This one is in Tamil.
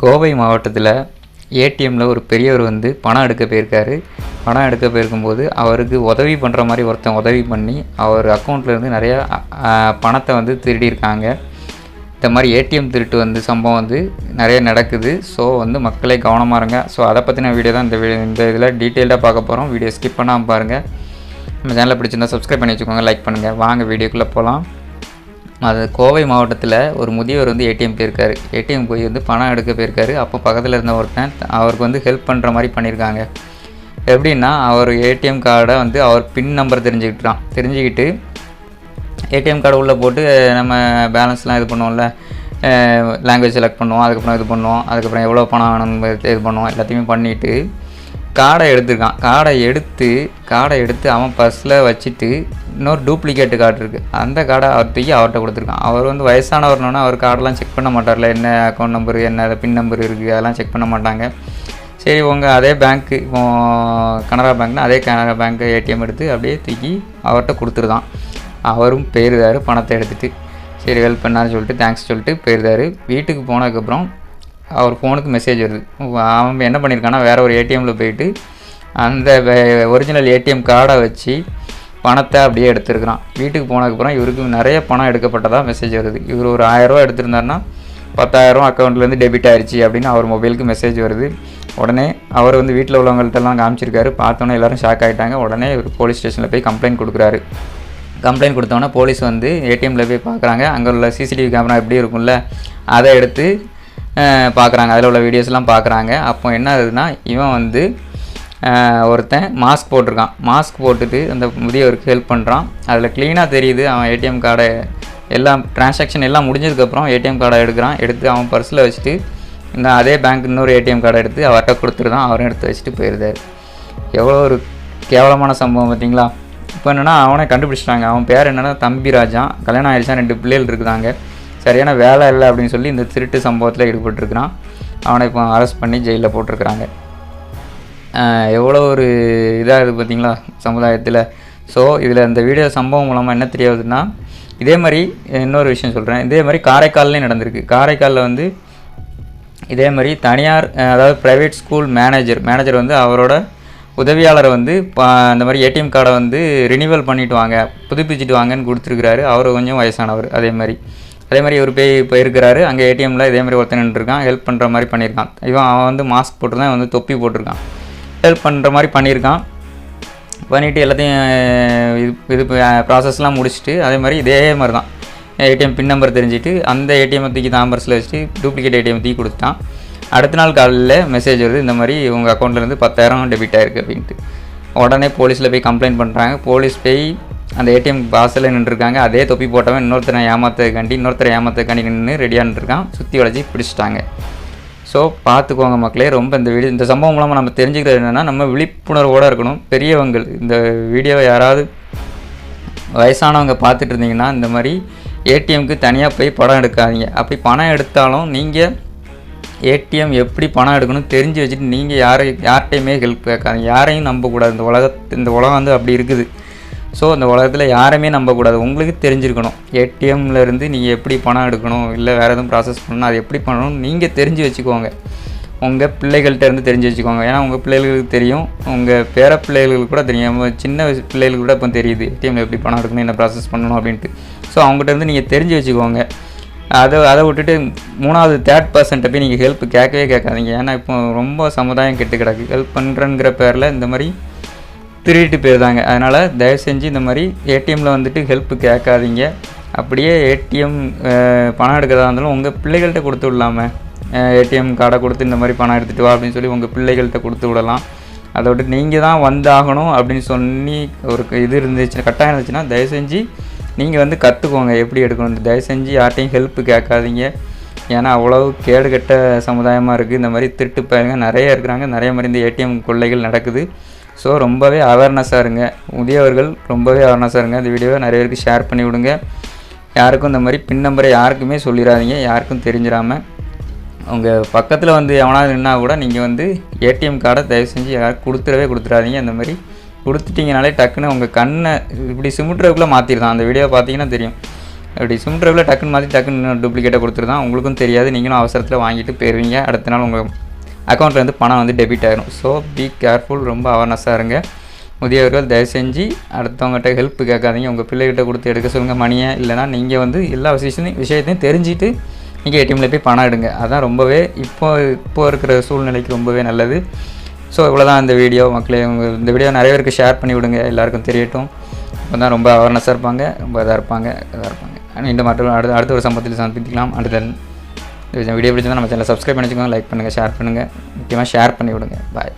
கோவை மாவட்டத்தில் ஏடிஎம்மில் ஒரு பெரியவர் வந்து பணம் எடுக்க போயிருக்காரு. பணம் எடுக்க போயிருக்கும்போது அவருக்கு உதவி பண்ணுற மாதிரி ஒருத்தன் உதவி பண்ணி அவர் அக்கௌண்ட்லேருந்து நிறையா பணத்தை வந்து திருடியிருக்காங்க. இந்த மாதிரி ஏடிஎம் திருட்டு வந்து சம்பவம் வந்து நிறைய நடக்குது. ஸோ வந்து மக்களே கவனமாக இருங்க. ஸோ அதை பற்றின வீடியோ தான் இந்த வீடியோ இந்த இதில் டீட்டெயில்டாக பார்க்க போகிறோம் வீடியோ ஸ்கிப் பண்ணாமல் பாருங்கள் நம்ம சேனலை பிடிச்சிருந்தா சப்ஸ்கிரைப் பண்ணி வச்சுக்கோங்க. லைக் பண்ணுங்கள் வாங்க வீடியோக்குள்ளே போகலாம் அது கோவை மாவட்டத்தில் ஒரு முதியவர் வந்து ஏடிஎம் போயிருக்காரு. ஏடிஎம் போய் வந்து பணம் எடுக்க போயிருக்காரு. அப்போ பக்கத்தில் இருந்த ஒருத்தன் அவருக்கு வந்து ஹெல்ப் பண்ணுற மாதிரி பண்ணியிருக்காங்க எப்படின்னா அவர் ஏடிஎம் கார்டை வந்து அவர் பின் நம்பர் தெரிஞ்சுக்கிட்டான் தெரிஞ்சுக்கிட்டு ஏடிஎம் கார்டு உள்ளே போட்டு நம்ம பேலன்ஸ்லாம் இது பண்ணுவோம்ல லாங்குவேஜ் செலக்ட் பண்ணுவோம். அதுக்கப்புறம் இது பண்ணுவோம். அதுக்கப்புறம் எவ்வளோ பணம் வேணும் இது பண்ணுவோம். எல்லாத்தையுமே பண்ணிவிட்டு கார்டை எடுத்திருக்கான். கார்டை எடுத்து கார்டை எடுத்து அவன் பர்ஸில் வச்சுட்டு இன்னொரு டூப்ளிகேட் கார்டு இருக்குது அந்த கார்டை அவர் தூக்கி அவர்கிட்ட கொடுத்துருக்கான். அவர் வந்து வயசானவர்னோன்னா அவர் கார்டெலாம் செக் பண்ண மாட்டார்ல. என்ன அக்கௌண்ட் நம்பர் என்ன பின் நம்பர் இருக்குது அதெல்லாம் செக் பண்ண மாட்டாங்க. சரி உங்கள் அதே பேங்க்கு இப்போ கனரா பேங்க்னா அதே கனரா பேங்க்கு ஏடிஎம் எடுத்து அப்படியே தூக்கி அவர்கிட்ட கொடுத்துருதான். அவரும் போயிருந்தார் பணத்தை எடுத்துகிட்டு சரி ஹெல்ப் பண்ணான்னு சொல்லிட்டு தேங்க்ஸ் சொல்லிட்டு போயிருந்தார் வீட்டுக்கு போனதுக்கப்புறம் அவர் ஃபோனுக்கு மெசேஜ் வருது. அவன் என்ன பண்ணியிருக்கான்னா வேறு ஒரு ஏடிஎம்மில் போயிட்டு அந்த ஒரிஜினல் ஏடிஎம் கார்டை வச்சு பணத்தை அப்படியே எடுத்துருக்கிறான். வீட்டுக்கு போனதுக்கப்புறம் இவருக்கு நிறைய பணம் எடுக்கப்பட்டதாக மெசேஜ் வருது. இவர் ஒரு ஆயிரரூவா எடுத்திருந்தாருன்னா பத்தாயிரம் அக்கௌண்ட்லேருந்து டெபிட் ஆயிடுச்சு அப்படின்னு அவர் மொபைலுக்கு மெசேஜ் வருது. உடனே அவர் வந்து வீட்டில் உள்ளவங்கள்ட்டெல்லாம் காமிச்சிருக்காரு. பார்த்தோன்னே எல்லாரும் ஷாக் ஆகிட்டாங்க உடனே இவர் போலீஸ் ஸ்டேஷனில் போய் கம்ப்ளைண்ட் கொடுக்குறாரு. கம்ப்ளைண்ட் கொடுத்தோன்னே போலீஸ் வந்து ஏடிஎம்மில் போய் பார்க்குறாங்க. அங்கே உள்ள சிசிடிவி கேமரா எப்படி இருக்கும்ல அதை எடுத்து பார்க்குறாங்க. அதில் உள்ள வீடியோஸ்லாம் பார்க்குறாங்க. அப்போ என்ன ஆகுதுன்னா இவன் வந்து ஒருத்தன் மாஸ்க் போட்டிருக்கான். மாஸ்க் போட்டுட்டு அந்த முதியவருக்கு ஹெல்ப் பண்ணுறான் அதில் க்ளீனாக தெரியுது அவன் ஏடிஎம் கார்டை எல்லாம் டிரான்சாக்ஷன் எல்லாம் முடிஞ்சதுக்கப்புறம் ஏடிஎம் கார்டை எடுக்கிறான். எடுத்து அவன் பர்ஸில் வச்சுட்டு இந்த அதே பேங்க் இன்னொரு ஏடிஎம் கார்டை எடுத்து அவர்கிட்ட கொடுத்துருதான் அவரும் எடுத்து வச்சுட்டு போயிருந்தார். எவ்வளோ ஒரு கேவலமான சம்பவம் பார்த்தீங்களா? இப்போ என்னென்னா அவனை கண்டுபிடிச்சிட்டாங்க. அவன் பேர் என்னென்னா தம்பி ராஜா. கல்யாணம் ஆயிடுச்சா ரெண்டு பிள்ளைகள் இருக்குதாங்க. சரியான வேலை இல்லை அப்படின்னு சொல்லி இந்த திருட்டு சம்பவத்தில் ஈடுபட்டிருக்கிறான். அவனை இப்போ அரெஸ்ட் பண்ணி ஜெயிலில் போட்டிருக்கிறாங்க. எவ்வளோ ஒரு இதாக இருக்குது பார்த்தீங்களா சமுதாயத்தில்? ஸோ இதில் இந்த வீடியோ சம்பவம் மூலமாக என்ன தெரியாதுன்னா இதே மாதிரி இன்னொரு விஷயம் சொல்கிறேன் இதே மாதிரி காரைக்கால்லையும் நடந்திருக்கு. காரைக்காலில் வந்து இதே மாதிரி தனியார் அதாவது ப்ரைவேட் ஸ்கூல் மேனேஜர் மேனேஜர் வந்து அவரோட உதவியாளரை வந்து பா- அந்த மாதிரி ஏடிஎம் கார்டை வந்து ரினிவல் பண்ணிட்டு வாங்க புதுப்பிச்சுட்டு வாங்கன்னு கொடுத்துருக்குறாரு. அவர் கொஞ்சம் வயசானவர் அதே மாதிரி. அதே மாதிரி இவர் போய் இப்போ இருக்கிறாரு அங்கே ஏடிஎம்மில் இதே மாதிரி ஒருத்தன் நின்றுருக்கான் ஹெல்ப் பண்ணுற மாதிரி பண்ணியிருக்கான். இவன் அவன் வந்து மாஸ்க் போட்டிருந்தான் இவன் வந்து தொப்பி போட்டிருக்கான். ஹெல்ப் பண்ணுற மாதிரி பண்ணியிருக்கான். பண்ணிவிட்டு எல்லாத்தையும் இது இது ப்ராசஸ்லாம் முடிச்சுட்டு அதே மாதிரி இதே மாதிரி தான் ஏடிஎம் பின் நம்பர் தெரிஞ்சுட்டு அந்த ஏடிஎம் தூக்கி தாம்பர்ஸில் வச்சுட்டு டூப்ளிகேட் ஏடிஎம் தூக்கி கொடுத்துட்டான். அடுத்த நாள் காலையில் மெசேஜ் வருது இந்த மாதிரி உங்கள் அக்கௌண்ட்லேருந்து பத்தாயிரம் டெபிட் ஆயிருக்கு அப்படின்ட்டு. உடனே போலீஸில் போய் கம்ப்ளைண்ட் பண்ணுறாங்க போலீஸ் போய் அந்த ஏடிஎம் வாசலில் நின்றுருக்காங்க. அதே தொப்பி போட்டவன் இன்னொருத்தரை ஏமாத்ததுக்காண்டி இன்னொருத்தரை ஏமாத்ததுக்காண்டி நின்று ரெடியாக நின்றுருக்கான். சுற்றி வளைச்சி பிடிச்சிட்டாங்க. ஸோ பார்த்துக்கோங்க மக்களே ரொம்ப இந்த வீடியோ இந்த சம்பவம் மூலமாக நம்ம தெரிஞ்சுக்கிறது என்னென்னா நம்ம விழிப்புணர்வோடு இருக்கணும். பெரியவங்கள் இந்த வீடியோவை யாராவது வயசானவங்க பார்த்துட்டு இருந்தீங்கன்னா இந்த மாதிரி ஏடிஎம்க்கு தனியாக போய் படம் எடுக்காதீங்க. அப்படி பணம் எடுத்தாலும் நீங்கள் ஏடிஎம் எப்படி பணம் எடுக்கணும் தெரிஞ்சு வச்சுட்டு நீங்கள் யாரை யார்கிட்டையுமே ஹெல்ப் கேட்காதீங்க. யாரையும் நம்பக்கூடாது. இந்த உலகத்து இந்த உலகம் வந்து அப்படி இருக்குது. ஸோ இந்த உலகத்தில் யாருமே நம்பக்கூடாது. உங்களுக்கு தெரிஞ்சிருக்கணும். ஏடிஎம்லேருந்து நீங்கள் எப்படி பணம் எடுக்கணும் இல்லை வேறு எதுவும் ப்ராசஸ் பண்ணணும் அது எப்படி பண்ணணும் நீங்கள் தெரிஞ்சு வச்சுக்கோங்க. உங்கள் பிள்ளைகள்கிட்ட இருந்து தெரிஞ்சு வச்சுக்கோங்க. ஏன்னா உங்கள் பிள்ளைகளுக்கு தெரியும். உங்கள் பேர பிள்ளைகளுக்கு கூட தெரியும். சின்ன வயசு பிள்ளைகளுக்கு கூட இப்போ தெரியுது. ஏடிஎம்மில் எப்படி பணம் எடுக்கணும் என்ன ப்ராசஸ் பண்ணணும் அப்படின்ட்டு. ஸோ அவங்ககிட்ட இருந்து நீங்கள் தெரிஞ்சு வச்சுக்கோங்க. அதை அதை விட்டுட்டு மூணாவது தேர்ட் பர்சன்ட்டை போய் நீங்கள் ஹெல்ப் கேட்கவே கேட்காதீங்க. ஏன்னா இப்போ ரொம்ப சமுதாயம் கெட்டு கிடக்கு. ஹெல்ப் பண்ணுறங்கிற பேரில் இந்த மாதிரி திருடிட்டு போயிருந்தாங்க. அதனால் தயவு செஞ்சு இந்த மாதிரி ஏடிஎம்மில் வந்துட்டு ஹெல்ப் கேட்காதீங்க. அப்படியே ஏடிஎம் பணம் எடுக்கிறதா இருந்தாலும் உங்கள் பிள்ளைகள்கிட்ட கொடுத்து விடலாமே. ஏடிஎம் கார்டை கொடுத்து இந்த மாதிரி பணம் எடுத்துகிட்டு வா அப்படின்னு சொல்லி உங்கள் பிள்ளைகள்கிட்ட கொடுத்து விடலாம். அதை விட்டு நீங்கள் தான் வந்தாகணும் அப்படின்னு சொல்லி ஒரு இது இருந்துச்சு கட்டாயம் இருந்துச்சுன்னா தயவு செஞ்சு நீங்கள் வந்து கற்றுக்கோங்க எப்படி எடுக்கணும் தயவு செஞ்சு யார்ட்டையும் ஹெல்ப் கேட்காதீங்க. ஏன்னா அவ்வளவு கேடு கெட்ட சமுதாயமாக இருக்குது இந்த மாதிரி திருட்டு பயிலுங்க நிறைய இருக்கிறாங்க. நிறைய மாதிரி இந்த ஏடிஎம் கொள்ளைகள் நடக்குது. ஸோ ரொம்பவே அவேர்னஸாக இருங்க. முதியவர்கள் ரொம்பவே அவேர்னஸாக இருங்க. இந்த வீடியோவை நிறைய பேருக்கு ஷேர் பண்ணி விடுங்க. யாருக்கும் இந்த மாதிரி பின் நம்பரை யாருக்குமே சொல்லிடாதீங்க யாருக்கும் தெரிஞ்சிடாமல் உங்கள் பக்கத்தில் வந்து எவனாவது நின்னா கூட நீங்கள் வந்து ஏடிஎம் கார்டை தயவு செஞ்சு யாரும் கொடுத்துடவே கொடுத்துடாதீங்க. அந்த மாதிரி கொடுத்துட்டிங்கனாலே டக்குன்னு உங்கள் கண்ணை இப்படி சிமிட்டுறதுக்குள்ளே மாற்றிடுதான் அந்த வீடியோ பார்த்தீங்கன்னா தெரியும். அப்படி சிம் டக்குன்னு மாற்றி டக்குன்னு டூப்ளிகேட்டை கொடுத்துருதான் உங்களுக்கும் தெரியாது. நீங்களும் அவசரத்தில் வாங்கிட்டு போயிருவீங்க. அடுத்த நாள் உங்கள் அக்கௌண்ட்டில் வந்து பணம் வந்து டெபிட் ஆகிடும் ஸோ பி கேர்ஃபுல் ரொம்ப அவேர்னஸாக இருங்க. முதியவர்கள் தயவு செஞ்சு அடுத்தவங்ககிட்ட ஹெல்ப் கேட்காதீங்க. உங்கள் பிள்ளைகிட்ட கொடுத்து எடுக்க சொல்லுங்கள் மணியை. இல்லைனா நீங்கள் வந்து எல்லா விஷயத்தையும் விஷயத்தையும் தெரிஞ்சுட்டு நீங்கள் ஏடிஎம்மில் போய் பணம் எடுங்க. அதான் ரொம்பவே இப்போ இப்போ இருக்கிற சூழ்நிலைக்கு ரொம்பவே நல்லது. ஸோ இவ்வளோதான் இந்த வீடியோ மக்களே உங்கள் இந்த வீடியோ நிறைய பேருக்கு ஷேர் பண்ணி விடுங்க. எல்லாருக்கும் தெரியட்டும். அப்போ தான் ரொம்ப அவேர்னஸாக இருப்பாங்க. ரொம்ப இதாக இருப்பாங்க. இதாக இருப்பாங்க. இந்த மட்டும் அடுத்த அடுத்த ஒரு சம்பவத்தில் சந்திக்கலாம். அடுத்த வீடியோ பிடிச்சிருந்தா நம்ம சேனலை சப்ஸ்கிரைப் பண்ணி வச்சுக்கோங்க லைக் பண்ணுங்கள் ஷேர் பண்ணுங்கள் முக்கியமாக ஷேர் பண்ணி விடுங்க பாய்